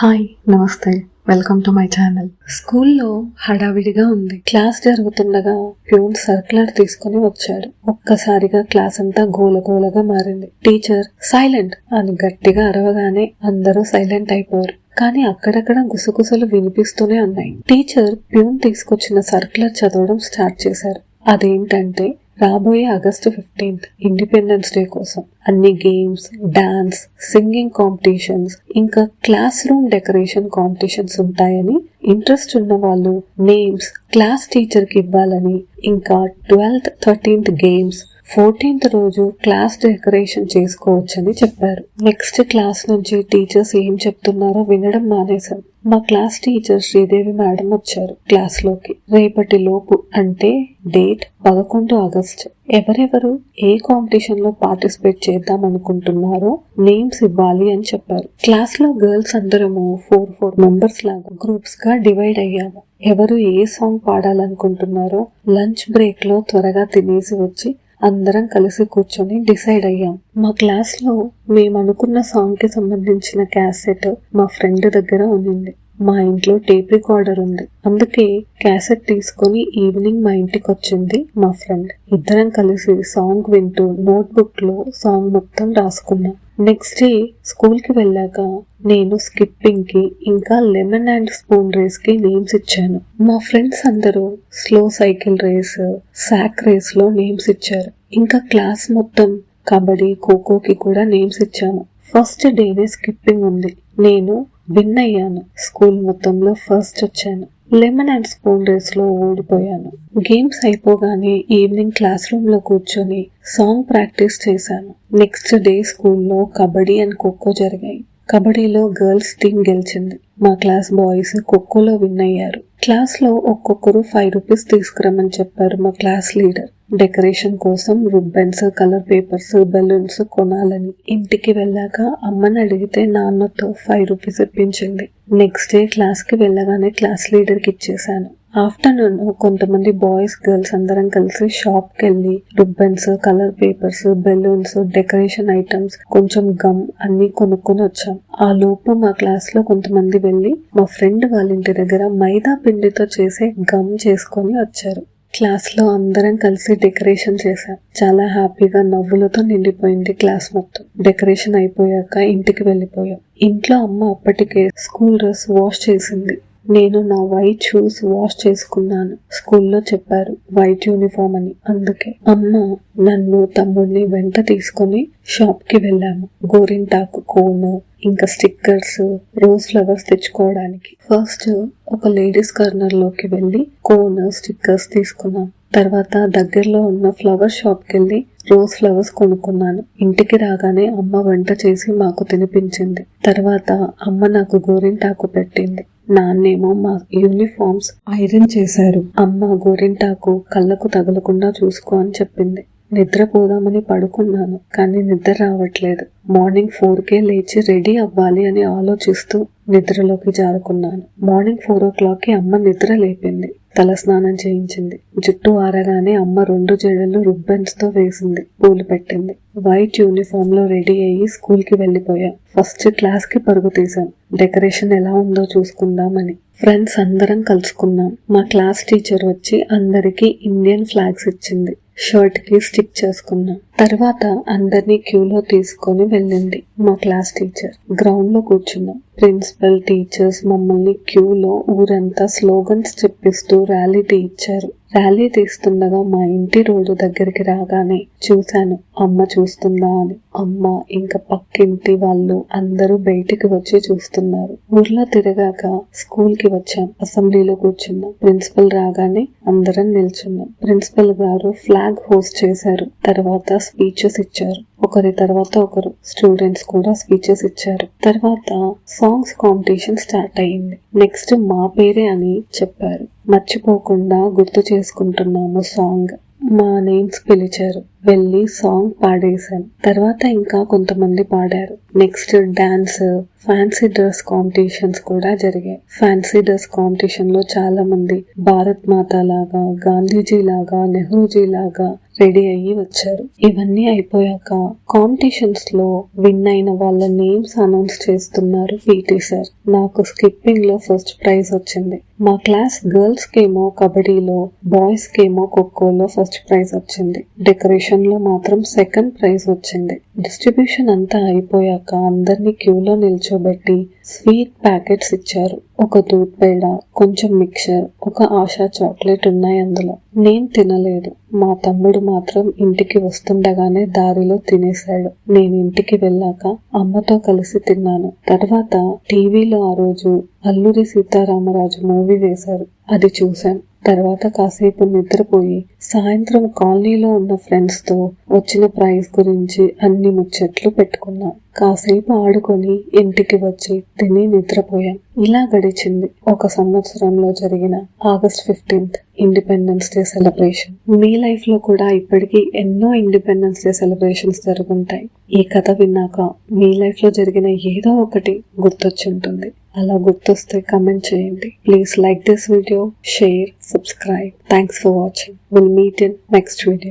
Hi నమస్తే. Welcome to my channel. స్కూల్లో హడావిడిగా ఉంది. క్లాస్ జరుగుతుండగా ప్యూన్ సర్క్యులర్ తీసుకుని వచ్చాడు. ఒక్కసారిగా క్లాస్ అంతా గోలగోలగా మారింది. టీచర్ సైలెంట్ అని గట్టిగా అరవగానే అందరూ సైలెంట్ అయిపోయారు. కానీ అక్కడక్కడ గుసగుసలు వినిపిస్తూనే ఉన్నాయి. టీచర్ ప్యూన్ తీసుకొచ్చిన సర్క్యులర్ చదవడం స్టార్ట్ చేశారు. అదేంటంటే రాబోయే ఆగస్టు ఫిఫ్టీన్త్ ఇండిపెండెన్స్ డే కోసం అన్ని గేమ్స్ డాన్స్ సింగింగ్ కాంపిటీషన్స్ ఇంకా క్లాస్ రూమ్ డెకరేషన్ కాంపిటీషన్స్ ఉంటాయని ఇంట్రెస్ట్ ఉన్న వాళ్ళు నేమ్స్ క్లాస్ టీచర్కి ఇవ్వాలని ఇంకా ట్వెల్త్ థర్టీన్త్ గేమ్స్ ఫోర్టీన్త్ రోజు క్లాస్ డెకరేషన్ చేసుకోవచ్చని చెప్పారు. నెక్స్ట్ క్లాస్ నుంచి టీచర్స్ ఏం చెప్తున్నారో వినడం మానేశాం మా క్లాస్ టీచర్ శ్రీదేవి మేడం వచ్చారు క్లాస్లోకి రేపటి లోపు అంటే డేట్ పదకొండు ఆగస్టు. ఎవరెవరు ఏ కాంపిటీషన్లో పార్టిసిపేట్ చేద్దాం అనుకుంటున్నారో నేమ్స్ ఇవ్వాలి అని చెప్పారు. క్లాస్లో గర్ల్స్ అందరము ఫోర్ ఫోర్ మెంబర్స్ లాగా గ్రూప్స్గా డివైడ్ అయ్యాము. ఎవరు ఏ సాంగ్ పాడాలనుకుంటున్నారో లంచ్ బ్రేక్లో త్వరగా తినేసి వచ్చి అందరం కలిసి కూర్చొని డిసైడ్ అయ్యాం. మా క్లాస్లో మేము అనుకున్న సాంగ్కి సంబంధించిన క్యాసెట్ మా ఫ్రెండ్ దగ్గర ఉంది మా ఇంట్లో టేప్ రికార్డర్ ఉంది. అందుకే క్యాసెట్ తీసుకొని ఈవినింగ్ మా ఇంటికి వచ్చింది మా ఫ్రెండ్ ఇద్దరం కలిసి సాంగ్ వింటూ నోట్బుక్లో సాంగ్ మొత్తం రాసుకున్నాం. నెక్స్ట్ డే స్కూల్కి వెళ్ళాక నేను స్కిప్పింగ్కి ఇంకా లెమన్ అండ్ స్పూన్ రేస్కి నేమ్స్ ఇచ్చాను. మా ఫ్రెండ్స్ అందరూ స్లో సైకిల్ రేస్ సాక్ రేస్లో నేమ్స్ ఇచ్చారు. ఇంకా క్లాస్ మొత్తం కబడ్డీ ఖోఖోకి కూడా నేమ్స్ ఇచ్చాను. ఫస్ట్ డేనే స్కిప్పింగ్ ఉంది. నేను విన్ అయ్యాను. స్కూల్ మొత్తంలో ఫస్ట్ వచ్చాను. లెమన్ అండ్ స్పూన్ రేస్లో ఓడిపోయాను గేమ్స్ అయిపోగానే ఈవినింగ్ క్లాస్ రూమ్లో కూర్చొని సాంగ్ ప్రాక్టీస్ చేశాను. నెక్స్ట్ డే స్కూల్లో కబడ్డీ అండ్ ఖోఖో జరిగాయి. కబడ్డీలో గర్ల్స్ టీం గెలిచింది. మా క్లాస్ బాయ్స్ ఖోఖోలో విన్ అయ్యారు. క్లాస్లో ఒక్కొక్కరు ఫైవ్ రూపీస్ తీసుకురమ్మని చెప్పారు మా క్లాస్ లీడర్. డెకరేషన్ కోసం రిబ్బన్స్ కలర్ పేపర్స్ బెలూన్స్ కొనాలని. ఇంటికి వెళ్ళాక అమ్మని అడిగితే నాన్నతో ఫైవ్ రూపీస్ ఇప్పించింది. నెక్స్ట్ డే క్లాస్కి వెళ్ళగానే క్లాస్ లీడర్కి ఇచ్చేశాను. ఇచ్చేసాను ఆఫ్టర్నూన్ కొంతమంది బాయ్స్ గర్ల్స్ అందరం కలిసి షాప్కి వెళ్ళి ribbons colour papers balloons decoration items కొంచెం గమ్ అన్ని కొనుక్కొని వచ్చాం. ఆ లోపు మా క్లాస్లో కొంతమంది వెళ్ళి మా ఫ్రెండ్ వాళ్ళ ఇంటి దగ్గర మైదా పిండితో చేసే గమ్ చేసుకొని వచ్చారు. క్లాస్లో అందరం కలిసి డెకరేషన్ చేశాం. చాలా హ్యాపీగా నవ్వులతో నిండిపోయింది క్లాస్ మొత్తం. డెకరేషన్ అయిపోయాక ఇంటికి వెళ్ళిపోయాం. ఇంట్లో అమ్మ అప్పటికే స్కూల్ డ్రెస్ వాష్ చేసింది. నేను నా వైట్ షూస్ వాష్ చేసుకున్నాను. స్కూల్లో చెప్పారు వైట్ యూనిఫామ్ అని. అందుకే అమ్మ నన్ను తమ్ముడిని వెంట తీసుకొని షాప్కి వెళ్ళాము. గోరింటాకు కోన్ ఇంకా స్టిక్కర్స్ రోజ్ ఫ్లవర్స్ తెచ్చుకోవడానికి. ఫస్ట్ ఒక లేడీస్ కార్నర్లోకి వెళ్ళి కోన్ స్టిక్కర్స్ తీసుకున్నాం. తర్వాత దగ్గరలో ఉన్న ఫ్లవర్ షాప్కి వెళ్ళి రోజ్ ఫ్లవర్స్ కొనుక్కున్నాను. ఇంటికి రాగానే అమ్మ వంట చేసి మాకు తినిపించింది. తర్వాత అమ్మ నాకు గోరింటాకు పెట్టింది. నాన్నేమో మా యూనిఫామ్స్ ఐరన్ చేశారు. అమ్మ గోరింటాకు కళ్ళకు తగలకుండా చూసుకో అని చెప్పింది. నిద్రపోదామని పడుకున్నాను కానీ నిద్ర రావట్లేదు. మార్నింగ్ ఫోర్ కే లేచి రెడీ అవ్వాలి అని ఆలోచిస్తూ నిద్రలోకి జారుకున్నాను. మార్నింగ్ ఫోర్ ఓ క్లాక్కి అమ్మ నిద్ర లేపింది. తల స్నానం చేయించింది. జుట్టు ఆరగానే అమ్మ రెండు జడలు రుబ్బెన్స్తో వేసింది. పూలు పెట్టింది. వైట్ యూనిఫామ్లో రెడీ అయ్యి స్కూల్కి వెళ్ళిపోయాం. ఫస్ట్ క్లాస్కి పరుగు తీసాం డెకరేషన్ ఎలా ఉందో చూసుకుందామని. ఫ్రెండ్స్ అందరం కలుసుకున్నాం. మా క్లాస్ టీచర్ వచ్చి అందరికీ ఇండియన్ ఫ్లాగ్స్ ఇచ్చింది. షర్ట్కి స్టిక్ చేసుకున్నాం. తర్వాత అందరినీ క్యూలో తీసుకొని వెళ్ళింది మా క్లాస్ టీచర్. గ్రౌండ్లో కూర్చున్నాం. ప్రిన్సిపల్ టీచర్స్ మమ్మల్ని క్యూలో ఊరంతా స్లోగన్స్ చెప్పిస్తూ ర్యాలీ తీయించారు. ర్యాలీ తీస్తుండగా మా ఇంటి రోడ్డు దగ్గరికి రాగానే చూశాను అమ్మ చూస్తుందా అని. అమ్మ ఇంకా పక్కింటి వాళ్ళు అందరూ బయటికి వచ్చి చూస్తున్నారు. ఊర్లో తిరగాక స్కూల్కి వచ్చాం అసెంబ్లీలో కూర్చున్నాం. ప్రిన్సిపల్ రాగానే అందరం నిల్చున్నాం. ప్రిన్సిపల్ గారు ఫ్లాగ్ హోస్ట్ చేశారు. తర్వాత స్పీచెస్ ఇచ్చారు. ఒకరి తర్వాత ఒకరు స్టూడెంట్స్ కూడా స్పీచెస్ ఇచ్చారు. తర్వాత సాంగ్స్ కాంపిటీషన్ స్టార్ట్ అయ్యింది. నెక్స్ట్ మా పేరే అని చెప్పారు. మర్చిపోకుండా గుర్తు చేసుకుంటున్నాము సాంగ్. మా నేమ్స్ పిలిచారు. వెళ్ళి సాంగ్ పాడేశాను. తర్వాత ఇంకా కొంతమంది పాడారు. Next dance fancy dress competitions కూడా జరిగాయి. ఫ్యాన్సీ డ్రెస్ కాంపిటీషన్లో చాలా మంది భారత్ మాత లాగా గాంధీజీ లాగా నెహ్రూజీ లాగా రెడీ అయ్యి వచ్చారు. ఇవన్నీ అయిపోయాక కాంపిటీషన్స్లో విన్ అయిన వాళ్ళ నేమ్స్ అనౌన్స్ చేస్తున్నారు పీటీ సార్ నాకు స్కిప్పింగ్లో ఫస్ట్ ప్రైజ్ వచ్చింది. మా క్లాస్ గర్ల్స్ కేమో కబడ్డీలో బాయ్స్ కేమో ఖోఖోలో ఫస్ట్ ప్రైజ్ వచ్చింది. డెకరేషన్ లో మాత్రం సెకండ్ ప్రైజ్ వచ్చింది. డిస్ట్రిబ్యూషన్ అంతా అయిపోయాక అందరినీ క్యూలో నిల్చోబెట్టి స్వీట్ ప్యాకెట్స్ ఇచ్చారు. ఒక దూద్ పేడ కొంచెం మిక్చర్ ఒక ఆశా చాక్లెట్ ఉన్నాయి అందులో. నేను తినలేదు. మా తమ్ముడు మాత్రం ఇంటికి వస్తుండగానే దారిలో తినేశాడు. నేను ఇంటికి వెళ్ళాక అమ్మతో కలిసి తిన్నాను. తర్వాత టీవీలో ఆ రోజు అల్లూరి సీతారామరాజు మూవీ వేశారు. అది చూశాను. తర్వాత కాసేపు నిద్రపోయి సాయంత్రం కాలనీలో ఉన్న ఫ్రెండ్స్తో వచ్చిన ప్రైజ్ గురించి అన్ని ముచ్చట్లు పెట్టుకున్నాం. కాసేపు ఆడుకొని ఇంటికి వచ్చి తిని నిద్రపోయాం. ఇలా గడిచింది ఒక సంవత్సరంలో జరిగిన August fifteenth Independence Day celebration మీ లైఫ్లో కూడా ఇప్పటికీ ఎన్నో ఇండిపెండెన్స్ డే సెలబ్రేషన్స్ జరుగుంటాయి. ఈ కథ విన్నాక మీ లైఫ్లో జరిగిన ఏదో ఒకటి గుర్తొచ్చి ఉంటుంది అలా గుర్తొస్తే కమెంట్ చేయండి. Please like this video share subscribe. Thanks for watching. We'll meet in next video.